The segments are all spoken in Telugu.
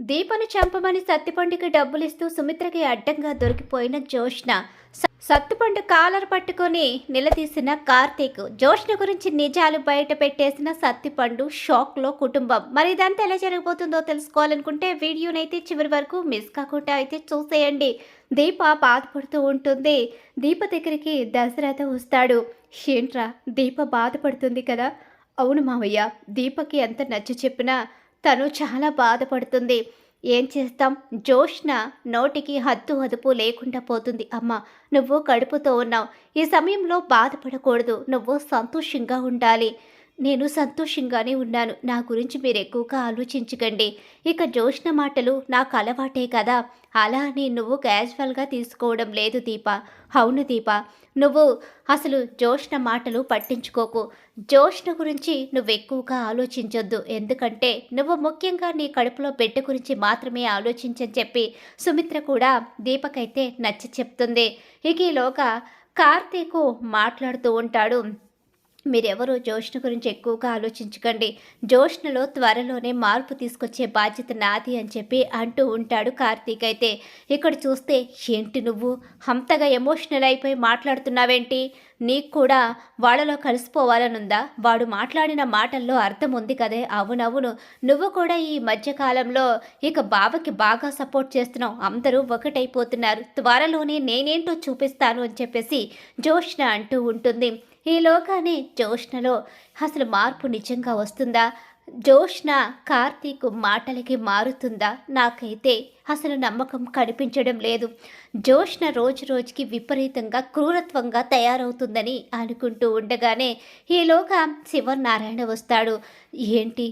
దీపను చంపమని సత్తిపండుకి డబ్బులిస్తూ సుమిత్రకి అడ్డంగా దొరికిపోయిన జోష్న సత్తిపండు కాలర్ పట్టుకొని నిలదీసిన కార్తీక్. జోష్న గురించి నిజాలు బయట పెట్టేసిన సత్తిపండు షాక్లో కుటుంబం. మరి ఇదంతా ఎలా జరగబోతుందో తెలుసుకోవాలనుకుంటే వీడియోనైతే చివరి వరకు మిస్ కాకుండా అయితే చూసేయండి. దీప బాధపడుతూ ఉంటుంది. దీప దగ్గరికి దశరథ వస్తాడు. ఏంట్రా దీప బాధపడుతుంది కదా? అవును మావయ్య దీపకి ఎంత నచ్చ చెప్పినా తను చాలా బాధపడుతుంది. ఏం చేస్తాం? జోష్న నోటికి హద్దు అదుపు లేకుండా పోతుంది. అమ్మ నువ్వు కడుపుతో ఉన్నావు. ఈ సమయంలో బాధపడకూడదు. నువ్వు సంతోషంగా ఉండాలి. నేను సంతోషంగానే ఉన్నాను. నా గురించి మీరు ఎక్కువగా ఆలోచించకండి. ఇక జోష్న మాటలు నాకు అలవాటే కదా. అలా అని నువ్వు క్యాజువల్గా తీసుకోవడం లేదు దీప. అవును దీప. నువ్వు అసలు జోష్న మాటలు పట్టించుకోకు. జోష్న గురించి నువ్వు ఎక్కువగా ఆలోచించొద్దు. ఎందుకంటే నువ్వు ముఖ్యంగా నీ కడుపులో బిడ్డ గురించి మాత్రమే ఆలోచించని చెప్పి సుమిత్ర కూడా దీపకైతే నచ్చ చెప్తుంది. ఇక ఈలోగా కార్తీకు మాట్లాడుతూ ఉంటాడు. మీరెవరూ జోష్ను గురించి ఎక్కువగా ఆలోచించకండి. జోష్నలో త్వరలోనే మార్పు తీసుకొచ్చే బాధ్యత నాది అని చెప్పి అంటూ ఉంటాడు కార్తీక్ అయితే. ఇక్కడ చూస్తే ఏంటి నువ్వు? అంతగా ఎమోషనల్ అయిపోయి మాట్లాడుతున్నావేంటి? నీకు కూడా వాళ్ళలో కలిసిపోవాలనుందా? వాడు మాట్లాడిన మాటల్లో అర్థం ఉంది కదే. అవునవును. నువ్వు కూడా ఈ మధ్యకాలంలో ఇక బావకి బాగా సపోర్ట్ చేస్తున్నావు. అందరూ ఒకటైపోతున్నారు. త్వరలోనే నేనేంటో చూపిస్తాను అని చెప్పేసి జోష్న అంటూ ఉంటుంది. ఈ ఈలోగానే జోష్నలో అసలు మార్పు నిజంగా వస్తుందా? జోష్న కార్తీక్ మాటలకి మారుతుందా? నాకైతే అసలు నమ్మకం కనిపించడం లేదు. జోష్న రోజు రోజుకి విపరీతంగా క్రూరత్వంగా తయారవుతుందని అనుకుంటూ ఉండగానే ఈలోగా శివనారాయణ వస్తాడు. ఏంటి?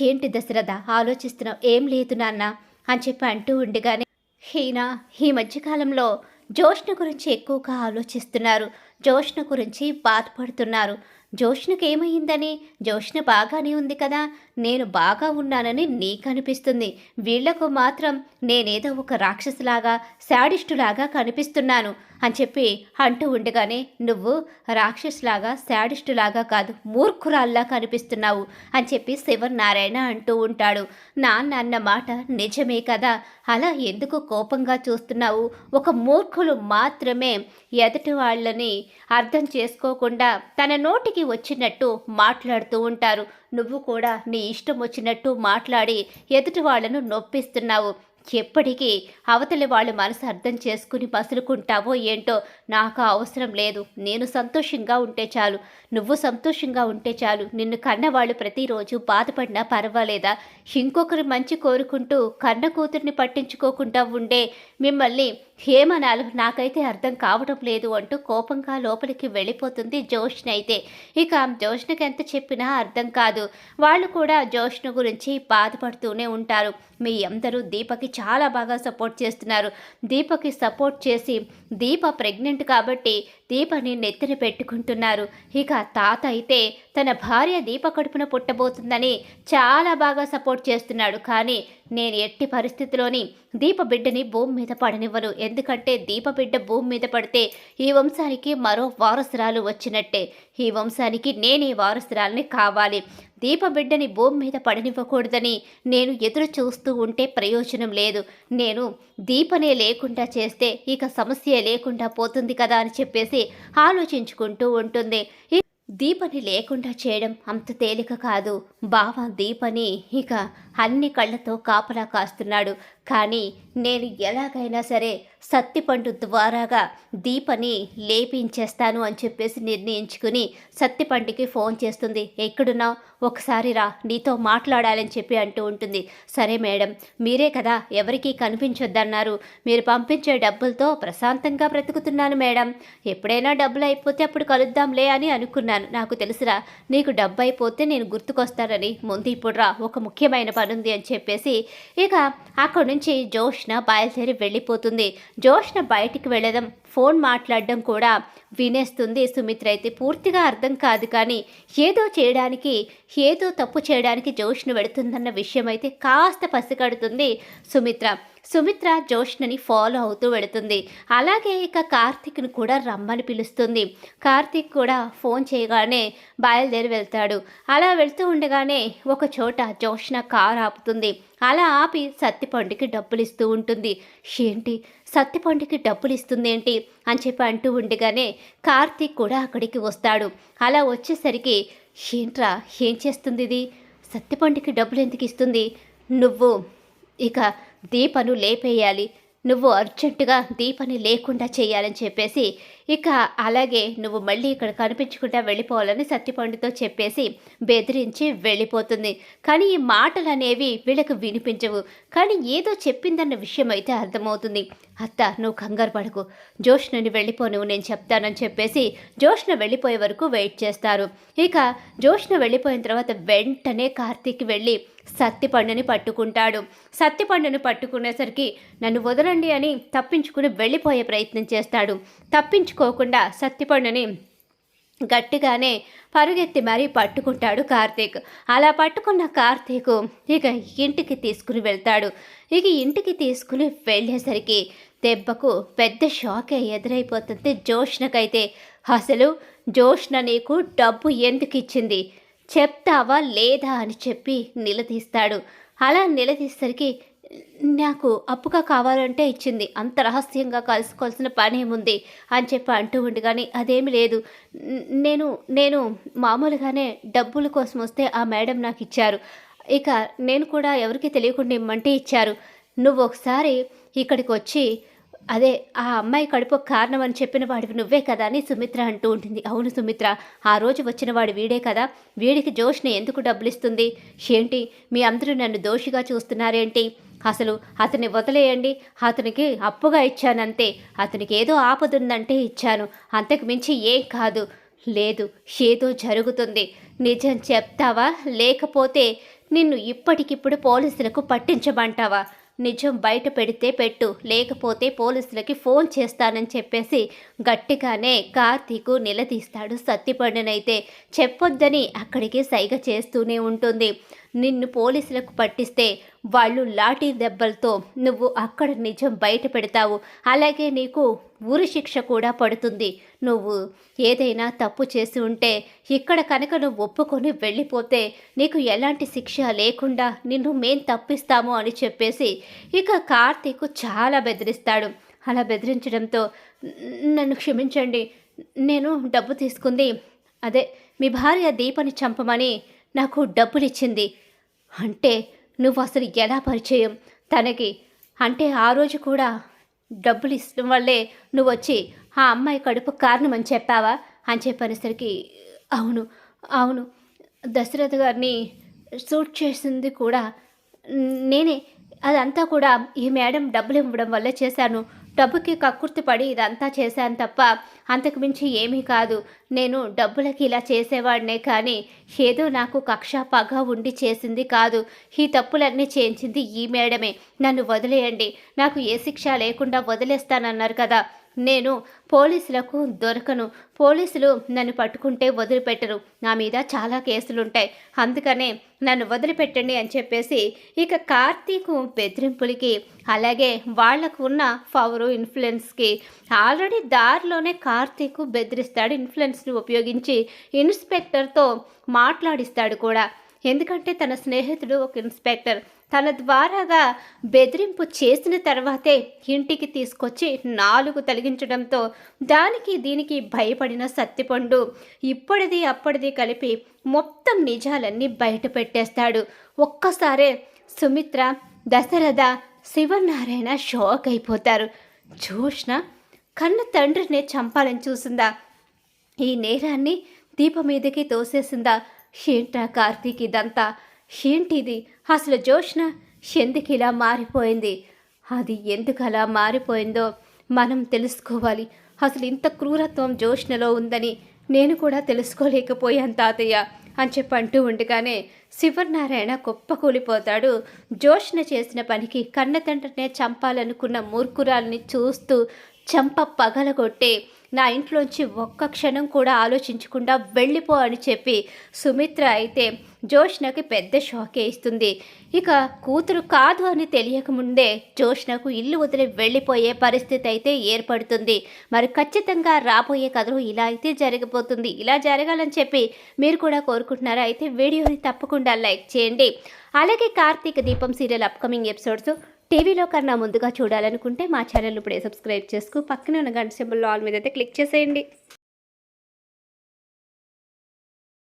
ఏంటి దశరథ? ఆలోచిస్తున్నావు? ఏం లేదు నాన్న అని చెప్పి అంటూ ఉండగానే ఈయన ఈ మధ్యకాలంలో జోష్న గురించి ఎక్కువగా ఆలోచిస్తున్నారు. జోష్న గురించి బాధపడుతున్నారు. జోష్నకు ఏమైందని జోష్న బాగానే ఉంది కదా? నేను బాగా ఉన్నానని నీకు అనిపిస్తుంది వీళ్ళకు మాత్రం నేనేదో ఒక రాక్షసులాగా శాడిస్టులాగా కనిపిస్తున్నాను అని చెప్పి అంటూ ఉండగానే నువ్వు రాక్షసులాగా శాడిస్టులాగా కాదు మూర్ఖురాల్లా కనిపిస్తున్నావు అని చెప్పి శివనారాయణ అంటూ ఉంటాడు. నాన్న అన్న మాట నిజమే కదా? అలా ఎందుకు కోపంగా చూస్తున్నావు? ఒక మూర్ఖులు మాత్రమే ఎదుటి వాళ్ళని అర్థం చేసుకోకుండా తన నోటికి వచ్చినట్టు మాట్లాడుతూ ఉంటారు. నువ్వు కూడా నీ ఇష్టం వచ్చినట్టు మాట్లాడి ఎదుటి వాళ్ళను నొప్పిస్తున్నావు. ఎప్పటికీ అవతలి వాళ్ళ మనసు అర్థం చేసుకుని మసులుకుంటావో ఏంటో నాకు అవసరం లేదు. నేను సంతోషంగా ఉంటే చాలు. నువ్వు సంతోషంగా ఉంటే చాలు. నిన్ను కన్నవాళ్ళు ప్రతిరోజు బాధపడినా పర్వాలేదా? ఇంకొకరి మంచి కోరుకుంటూ కన్న కూతుర్ని పట్టించుకోకుండా ఉండే మిమ్మల్ని ఏమనాలో నాకైతే అర్థం కావడం లేదు అంటూ కోపంగా లోపలికి వెళ్ళిపోతుంది జోష్న అయితే. ఇక జోష్నకి ఎంత చెప్పినా అర్థం కాదు. వాళ్ళు కూడా జోష్న గురించి బాధపడుతూనే ఉంటారు. మీ అందరూ దీపకి చాలా బాగా సపోర్ట్ చేస్తున్నారు. దీపకి సపోర్ట్ చేసి దీప ప్రెగ్నెంట్ కాబట్టి దీపని నెత్తిన పెట్టుకుంటున్నారు. ఇక తాత అయితే తన భార్య దీప కడుపున పుట్టబోతుందని చాలా బాగా సపోర్ట్ చేస్తున్నాడు. కానీ నేను ఎట్టి పరిస్థితిలోని దీప బిడ్డని భూమి మీద పడనివ్వను. ఎందుకంటే దీప బిడ్డ భూమి మీద పడితే ఈ వంశానికి మరో వారసురాలు వచ్చినట్టే. ఈ వంశానికి నేనే వారసురాలని కావాలి. దీప బిడ్డని భూమి మీద పడనివ్వకూడదని నేను ఎదురు చూస్తూ ఉంటే ప్రయోజనం లేదు. నేను దీపనే లేకుండా చేస్తే ఇక సమస్య లేకుండా పోతుంది కదా అని చెప్పేసి ఆలోచించుకుంటూ ఉంటుంది. దీపని లేకుండా చేయడం అంత తేలిక కాదు. బావ దీపని ఇక అన్ని కళ్ళతో కాపలా కాస్తున్నాడు. కానీ నేను ఎలాగైనా సరే సత్తిపండు ద్వారాగా దీపని లేపించేస్తాను అని చెప్పేసి నిర్ణయించుకుని సత్తిపండుకి ఫోన్ చేస్తుంది. ఎక్కడున్నావు? ఒకసారి రా నీతో మాట్లాడాలని చెప్పి అంటూ ఉంటుంది. సరే మేడం మీరే కదా ఎవరికీ కనిపించొద్దన్నారు. మీరు పంపించే డబ్బులతో ప్రశాంతంగా బ్రతుకుతున్నాను మేడం. ఎప్పుడైనా డబ్బులు అయిపోతే అప్పుడు కలుద్దాంలే అని అనుకున్నాను. నాకు తెలుసురా నీకు డబ్బు అయిపోతే నేను గుర్తుకొస్తానని. ముందు ఇప్పుడు రా ఒక ముఖ్యమైన పని పనుంది అని చెప్పేసి ఇక అక్కడి నుంచి జోష్న బయలుదేరి వెళ్ళిపోతుంది. జోష్న బయటికి వెళ్ళడం ఫోన్ మాట్లాడడం కూడా వినేస్తుంది. సుమిత్ర అయితే పూర్తిగా అర్థం కాదు కానీ ఏదో చేయడానికి ఏదో తప్పు చేయడానికి జోష్ను పెడుతుందన్న విషయం అయితే కాస్త పసిగడుతుంది సుమిత్ర. సుమిత్ర జోష్నని ఫాలో అవుతూ వెళుతుంది అలాగే ఇక కార్తిక్ను కూడా రమ్మని పిలుస్తుంది. కార్తిక్ కూడా ఫోన్ చేయగానే బయలుదేరి వెళ్తాడు. అలా వెళ్తూ ఉండగానే ఒక చోట జోష్న కారు ఆపుతుంది. అలా ఆపి సత్తిపండుకి డబ్బులు ఇస్తూ ఉంటుంది. ఏంటి? సత్తిపండుకి డబ్బులు ఇస్తుంది ఏంటి అని చెప్పి అంటూ ఉండగానే కార్తీక్ కూడా అక్కడికి వస్తాడు. అలా వచ్చేసరికి ఏంట్రా? ఏం చేస్తుంది ఇది? సత్తిపండుకి డబ్బులు ఎందుకు ఇస్తుంది? నువ్వు ఇక దీపను లేపేయాలి. నువ్వు అర్జెంటుగా దీపని లేకుండా చేయాలని చెప్పేసి ఇక అలాగే నువ్వు మళ్ళీ ఇక్కడ కనిపించకుండా వెళ్ళిపోవాలని సత్యపండుతో చెప్పేసి బెదిరించి వెళ్ళిపోతుంది. కానీ ఈ మాటలు అనేవి వీళ్ళకు వినిపించవు. కానీ ఏదో చెప్పిందన్న విషయం అయితే అర్థమవుతుంది. అత్త నువ్వు కంగారు పడకు. జోష్ణని వెళ్ళిపో నువ్వు నేను చెప్తానని చెప్పేసి జోష్ణ వెళ్ళిపోయే వరకు వెయిట్ చేస్తారు. ఇక జోష్న వెళ్ళిపోయిన తర్వాత వెంటనే కార్తీక్ వెళ్ళి సత్తిపండుని పట్టుకుంటాడు. సత్తిపండుని పట్టుకునేసరికి నన్ను వదలండి అని తప్పించుకుని వెళ్ళిపోయే ప్రయత్నం చేస్తాడు. తప్పించుకోకుండా సత్తిపండుని గట్టిగానే పరుగెత్తి మరీ పట్టుకుంటాడు కార్తీక్. అలా పట్టుకున్న కార్తీక్ ఇక ఇంటికి తీసుకుని వెళ్తాడు. ఇక ఇంటికి తీసుకుని వెళ్ళేసరికి దెబ్బకు పెద్ద షాకే ఎదురైపోతుంది జోష్నకైతే. అసలు జోష్న నీకు డబ్బు ఎందుకు ఇచ్చింది చెప్తావా లేదా అని చెప్పి నిలదీస్తాడు. అలా నిలదీసరికి నాకు అప్పుగా కావాలంటే ఇచ్చింది. అంత రహస్యంగా కలుసుకోవాల్సిన పని ఏముంది అని చెప్పి అంటూ ఉండి కానీ అదేమి లేదు. నేను నేను మామూలుగానే డబ్బుల కోసం వస్తే ఆ మేడం నాకు ఇచ్చారు. ఇక నేను కూడా ఎవరికి తెలియకుండా ఇమ్మంటే ఇచ్చారు. నువ్వు ఒకసారి ఇక్కడికి వచ్చి అదే ఆ అమ్మాయి కడుపు కారణం అని చెప్పిన వాడివి నువ్వే కదా అని సుమిత్ర అంటూ ఉంటుంది. అవును సుమిత్ర ఆ రోజు వచ్చిన వాడు వీడే కదా. వీడికి జోష్ని ఎందుకు డబ్బులిస్తుంది? ఏంటి? మీ అందరూ నన్ను దోషిగా చూస్తున్నారేంటి? అసలు అతన్ని వదిలేయండి. అతనికి అప్పుగా ఇచ్చానంతే. అతనికి ఏదో ఆపదుందంటే ఇచ్చాను. అంతకు మించి ఏం కాదు. లేదు ఏదో జరుగుతుంది. నిజం చెప్తావా? లేకపోతే నిన్ను ఇప్పటికిప్పుడు పోలీసులకు పట్టించమంటావా? నిజం బయట పెడితే పెట్టు లేకపోతే పోలీసులకి ఫోన్ చేస్తానని చెప్పేసి గట్టిగానే కార్తీకు నిలదీస్తాడు సత్తిపండునైతే. చెప్పొద్దని అక్కడికి సైగ చేస్తూనే ఉంటుంది. నిన్ను పోలీసులకు పట్టిస్తే వాళ్ళు లాఠీ దెబ్బలతో నువ్వు అక్కడ నిజం బయట పెడతావు. అలాగే నీకు ఊరి శిక్ష కూడా పడుతుంది. నువ్వు ఏదైనా తప్పు చేసి ఉంటే ఇక్కడ కనుక నువ్వు ఒప్పుకొని వెళ్ళిపోతే నీకు ఎలాంటి శిక్ష లేకుండా నిన్ను మేం తప్పిస్తాము అని చెప్పేసి ఇక కార్తీక్ చాలా బెదిరిస్తాడు. అలా బెదిరించడంతో నన్ను క్షమించండి నేను డబ్బు తీసుకుంది. అదే మీ భార్య దీపని చంపమని నాకు డబ్బులిచ్చింది. అంటే నువ్వు అసలు ఎలా పరిచయం? తనకి అంటే ఆ రోజు కూడా డబ్బులు ఇష్టం వల్లే నువ్వు వచ్చి ఆ అమ్మాయి కడుపు కారణం అని చెప్పావా? అని చెప్పనేసరికి అవును అవును. దశరథ గారిని సూట్ చేసింది కూడా నేనే. అదంతా కూడా ఈ మేడం డబ్బులు ఇవ్వడం వల్లే చేశాను. డబ్బుకి కక్కుర్తి పడి ఇదంతా చేశాను తప్ప అంతకుమించి ఏమీ కాదు. నేను డబ్బులకి ఇలా చేసేవాడినే కానీ ఏదో నాకు కక్ష పగ ఉండి చేసింది కాదు. ఈ తప్పులన్నీ చేయించింది ఈ మేడమే. నన్ను వదిలేయండి. నాకు ఏ శిక్ష లేకుండా వదిలేస్తానన్నారు కదా. నేను పోలీసులకు దొరకను. పోలీసులు నన్ను పట్టుకుంటే వదిలిపెట్టరు. నా మీద చాలా కేసులుంటాయి. అందుకనే నన్ను వదిలిపెట్టండి అని చెప్పేసి ఇక కార్తీకు బెదిరింపులకి అలాగే వాళ్ళకు ఉన్న పవరు ఇన్ఫ్లుయెన్స్కి ఆల్రెడీ దారిలోనే కార్తీకు బెదిరిస్తాడు ఇన్ఫ్లుయెన్స్ని ఉపయోగించి ఇన్స్పెక్టర్తో మాట్లాడిస్తాడు కూడా. ఎందుకంటే తన స్నేహితుడు ఒక ఇన్స్పెక్టర్. తన ద్వారాగా బెదిరింపు చేసిన తర్వాతే ఇంటికి తీసుకొచ్చి నాలుగు తొలగించడంతో దానికి దీనికి భయపడిన సత్తిపండు ఇప్పటిది అప్పటిది కలిపి మొత్తం నిజాలన్నీ బయట పెట్టేస్తాడు ఒక్కసారే సుమిత్ర దశరథ శివనారాయణ షాక్ అయిపోతారు. జోష్ణ కన్న తండ్రిని చంపాలని చూసిందా? ఈ నేరాన్ని దీప మీదకి తోసేసిందా? ఏంటా కార్తీక్ ఇదంతా? ఏంటిది? అసలు జోష్న ఎందుకు ఇలా మారిపోయింది? అది ఎందుకు అలా మారిపోయిందో మనం తెలుసుకోవాలి. అసలు ఇంత క్రూరత్వం జోష్నలో ఉందని నేను కూడా తెలుసుకోలేకపోయాను తాతయ్య అని చెప్పి అంటూ ఉండగానే శివనారాయణ కూలిపోతాడు జోష్న చేసిన పనికి కన్నతండ్రినే చంపాలనుకున్న మూర్ఖురాల్ని చూస్తూ చంప పగలగొట్టే నా ఇంట్లోంచి ఒక్క క్షణం కూడా ఆలోచించకుండా వెళ్ళిపో అని చెప్పి సుమిత్ర అయితే జోష్నకి పెద్ద షాకే ఇస్తుంది. ఇక కూతురు కాదు అని తెలియకముందే జోష్నకు ఇల్లు వదిలి వెళ్ళిపోయే పరిస్థితి అయితే ఏర్పడుతుంది. మరి ఖచ్చితంగా రాబోయే కథలు ఇలా అయితే జరగబోతుంది ఇలా జరగాలని చెప్పి మీరు కూడా కోరుకుంటున్నారా? అయితే వీడియోని తప్పకుండా లైక్ చేయండి. అలాగే కార్తీక దీపం సీరియల్ అప్కమింగ్ ఎపిసోడ్స్ టీవీలో కన్నా ముందుగా చూడాలనుకుంటే మా ఛానల్ ఇప్పుడే సబ్స్క్రైబ్ చేసుకు. పక్కనే ఉన్న గంట సింబల్ ఆల్ మీద అయితే క్లిక్ చేసేయండి.